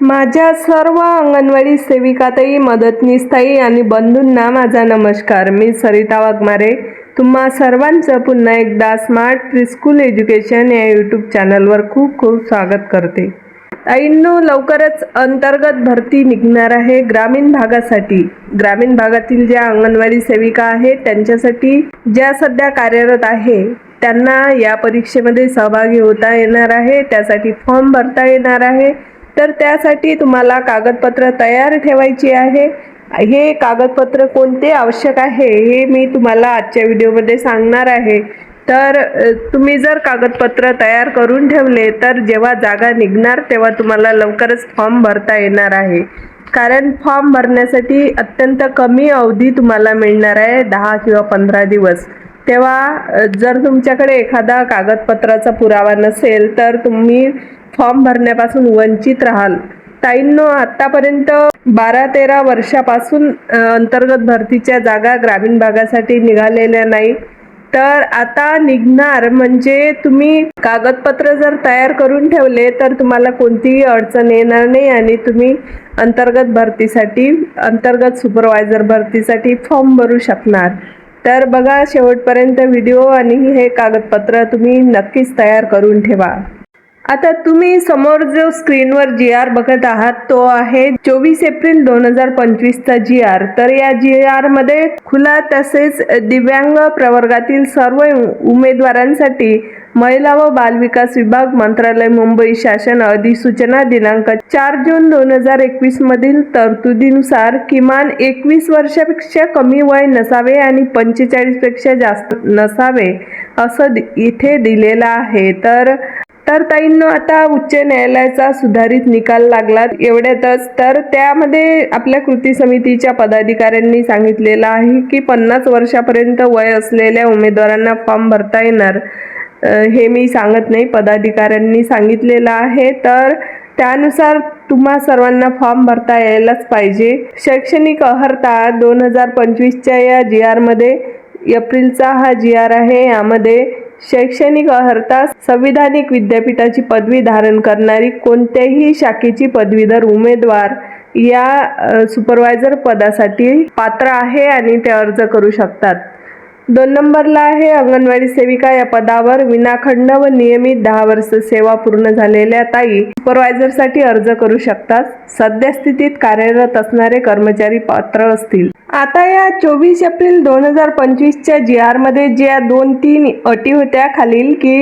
माझ्या सर्व अंगणवाडी सेविकाताई मदतनीसताई आणि बंधूंना माझा नमस्कार. मी सरिता वाघमारे. तुम्हा सर्वांचं पुन्हा एकदा स्मार्ट प्रिस्कूल एज्युकेशन या यूट्यूब चॅनलवर खूप खूप स्वागत करते. ताईंनो लवकरच अंतर्गत भरती निघणार आहे ग्रामीण भागासाठी. ग्रामीण भागातील ज्या अंगणवाडी सेविका आहेत त्यांच्यासाठी ज्या सध्या कार्यरत आहे त्यांना या परीक्षेमध्ये सहभागी होता येणार आहे. त्यासाठी फॉर्म भरता येणार आहे. तर त्यासाठी तुम्हाला कागदपत्र तयार ठेवायची आहे. हे कागदपत्र कोणते आवश्यक आहे हे मी तुम्हाला आजच्या व्हिडिओमध्ये सांगणार आहे. तर तुम्ही जर कागदपत्र तयार करून ठेवले तर जेव्हा जागा निघणार तेव्हा तुम्हाला लवकरच फॉर्म भरता येणार आहे. कारण फॉर्म भरण्यासाठी अत्यंत कमी अवधी तुम्हाला मिळणार आहे दहा किंवा पंधरा दिवस. तेव्हा जर तुमच्याकडे एखादा कागदपत्राचा पुरावा नसेल तर तुम्ही फॉर्म भरण्यापासून वंचित राहाल. ताईंनो आतापर्यंत बारा तेरा वर्षापासून अंतर्गत भरतीच्या जागा ग्रामीण भागासाठी निघालेल्या नाही तर आता निघणार म्हणजे तुम्ही कागदपत्र जर तयार करून ठेवले तर तुम्हाला कोणतीही अडचण येणार नाही आणि तुम्ही अंतर्गत भरतीसाठी अंतर्गत सुपरवायझर भरतीसाठी फॉर्म भरू शकणार. तर बघा शेवटपर्यंत व्हिडिओ आणि हे कागदपत्र तुम्ही नक्कीच तयार करून ठेवा. आता तुम्ही समोर जो स्क्रीनवर जी आर बघत आहात तो आहे चोवीस एप्रिल दोन हजार पंचवीसचा जी आर. तर या जी आरमध्ये खुला तसेच दिव्यांग प्रवर्गातील सर्व उमेदवारांसाठी महिला व बालविकास विभाग मंत्रालय मुंबई शासन अधिसूचना दिनांक चार जून दोन हजार एकवीस मधील तरतुदीनुसार किमान एकवीस वर्षापेक्षा कमी वय नसावे आणि पंचेचाळीसपेक्षा जास्त नसावे असं दि- इथे दिलेलं आहे. तर तर ताईंनो आता उच्च न्यायालयाचा सुधारित निकाल लागला एवढ्यातच. तर त्यामध्ये आपल्या कृती समितीच्या पदाधिकाऱ्यांनी सांगितलेलं आहे की पन्नास वर्षापर्यंत वय असलेल्या उमेदवारांना फॉर्म भरता येणार. हे मी सांगत नाही पदाधिकाऱ्यांनी सांगितलेलं आहे. तर त्यानुसार तुम्हा सर्वांना फॉर्म भरता यायलाच पाहिजे. शैक्षणिक अर्हता दोन हजार पंचवीसच्या या जी आरमध्ये एप्रिलचा हा जी आर आहे यामध्ये शैक्षणिक अर्हता संविधानिक विद्यापीठाची पदवी धारण करणारी कोणत्याही शाखेची पदवीधर उमेदवार या सुपरवायझर पदासाठी पात्र आहे आणि ते अर्ज करू शकतात. दोन नंबरला आहे अंगणवाडी सेविका या पदावर विनाखंड व नियमित दहा वर्ष सेवा पूर्ण झालेल्या ताई सुपरवायझरसाठी अर्ज करू शकतात. सध्या स्थितीत कार्यरत असणारे कर्मचारी पात्र असतील. आता या चोवीस एप्रिल दोन हजार पंचवीसच्या जी आरमध्ये ज्या दोन तीन अटी होत्या खालील की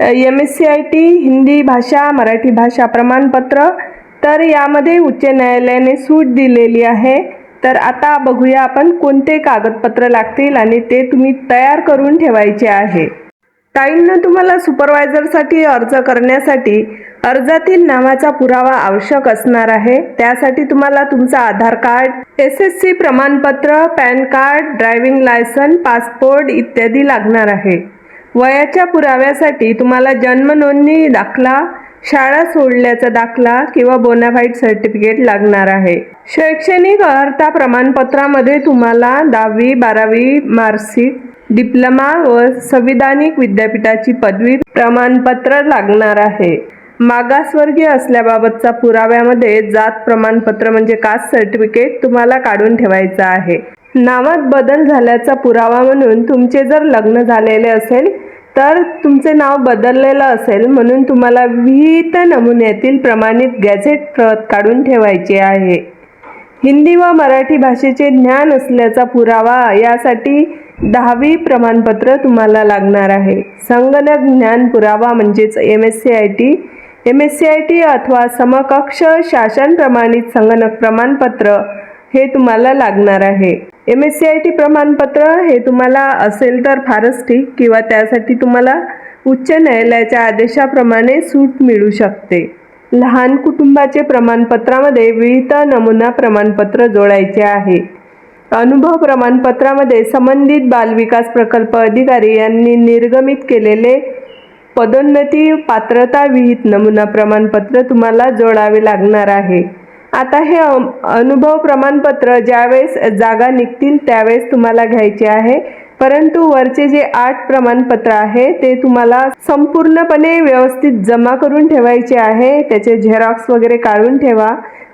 M S C I T Hindi भाषा मराठी भाषा प्रमाणपत्र तर यामध्ये उच्च न्यायालयाने सूट दिलेली आहे. तर आता बघूया आपण कोणते कागदपत्र लागतील आणि ते तुम्ही तयार करून ठेवायचे आहे. टाईमनं तुम्हाला सुपरवायझरसाठी अर्ज करण्यासाठी अर्जातील नावाचा पुरावा आवश्यक असणार आहे. त्यासाठी तुम्हाला तुमचा Aadhaar card S S C प्रमाणपत्र PAN card driving licence passport इत्यादी लागणार आहे. वयाच्या पुराव्यासाठी तुम्हाला जन्म नोंदणी दाखला शाळा सोडल्याचा दाखला किंवा बोनाफाईट सर्टिफिकेट लागणार आहे. शैक्षणिक अर्हता प्रमाणपत्रामध्ये तुम्हाला दहावी बारावी मार्कशीट डिप्लोमा व संविधानिक विद्यापीठाची पदवी प्रमाणपत्र लागणार आहे. मागासवर्गीय असल्याबाबतचा पुराव्यामध्ये जात प्रमाणपत्र म्हणजे कास्ट सर्टिफिकेट तुम्हाला काढून ठेवायचं आहे. नावात बदल झाल्याचा पुरावा म्हणून तुमचे जर लग्न झालेले असेल तर तुमचे नाव बदललेलं असेल म्हणून तुम्हाला विहित नमुन्यातील प्रमाणित गॅझेट प्रत काढून ठेवायचे आहे. हिंदी व मराठी भाषेचे ज्ञान असल्याचा पुरावा यासाठी दहावी प्रमाणपत्र तुम्हाला लागणार आहे. संगणक ज्ञान पुरावा म्हणजेच M S C I T M S C I T अथवा समकक्ष शासन प्रमाणित संगणक प्रमाणपत्र हे तुम्हाला लागणार आहे. M S C I T प्रमाणपत्र हे तुम्हाला असेल तर फारच ठीक किंवा त्यासाठी तुम्हाला उच्च न्यायालयाच्या आदेशाप्रमाणे सूट मिळू शकते. लहान कुटुंबाचे प्रमाणपत्रामध्ये विहित नमुना प्रमाणपत्र जोडायचे आहे. अनुभव प्रमाणपत्रामध्ये संबंधित बालविकास प्रकल्प अधिकारी यांनी निर्गमित केलेले पदोन्नती पात्रता विहित नमुना प्रमाणपत्र तुम्हाला जोडावे लागणार आहे. आता हे अनुभव प्रमाणपत्र ज्यावेळेस जागा निघतील त्यावेळेस तुम्हाला घ्यायचे आहे. परंतु वरचे जे आठ प्रमाणपत्र आहे ते तुम्हाला संपूर्णपणे व्यवस्थित जमा करून ठेवायचे आहे. त्याचे झेरॉक्स वगैरे काढून ठेवा.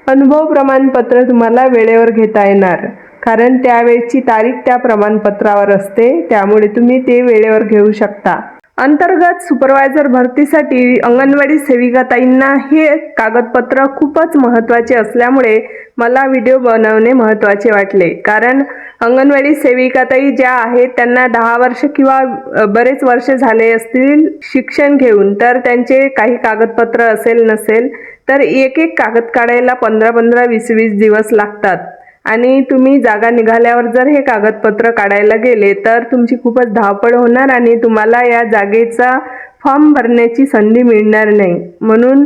अनुभव प्रमाणपत्र तुम्हाला वेळेवर घेता येणार. कारण त्यावेळेची तारीख त्या प्रमाणपत्रावर असते. त्यामुळे तुम्ही ते वेळेवर घेऊ शकता. अंतर्गत सुपरवायझर भरतीसाठी अंगणवाडी सेविकाताईंना हे कागदपत्र खूपच महत्त्वाचे असल्यामुळे मला व्हिडिओ बनवणे महत्त्वाचे वाटले. कारण अंगणवाडी सेविकाताई ज्या आहेत त्यांना दहा वर्ष किंवा बरेच वर्ष झाले असतील शिक्षण घेऊन तर त्यांचे काही कागदपत्र असेल नसेल तर एक एक कागद काढायला पंधरा पंधरा वीस वीस दिवस लागतात. आणि तुम्ही जागा निघाल्यावर जर हे कागदपत्र काढायला गेले तर तुमची खूपच धावपळ होणार आणि तुम्हाला या जागेचा फॉर्म भरण्याची संधी मिळणार नाही. म्हणून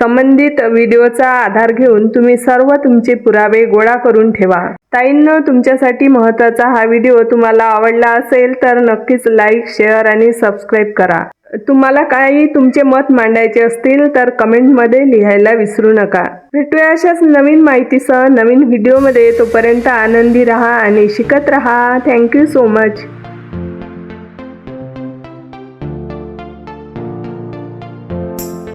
संबंधित व्हिडिओचा आधार घेऊन तुम्ही सर्व तुमचे पुरावे गोळा करून ठेवा. ताईंनो तुमच्यासाठी महत्त्वाचा हा व्हिडिओ तुम्हाला आवडला असेल तर नक्कीच लाईक शेअर आणि सबस्क्राईब करा. तुम्हाला काही तुमचे मत मांडायचे असतील तर कमेंटमध्ये लिहायला विसरू नका. भेटूया अशाच नवीन माहितीसह नवीन व्हिडिओमध्ये. तोपर्यंत आनंदी रहा आणि शिकत रहा. Thank you so much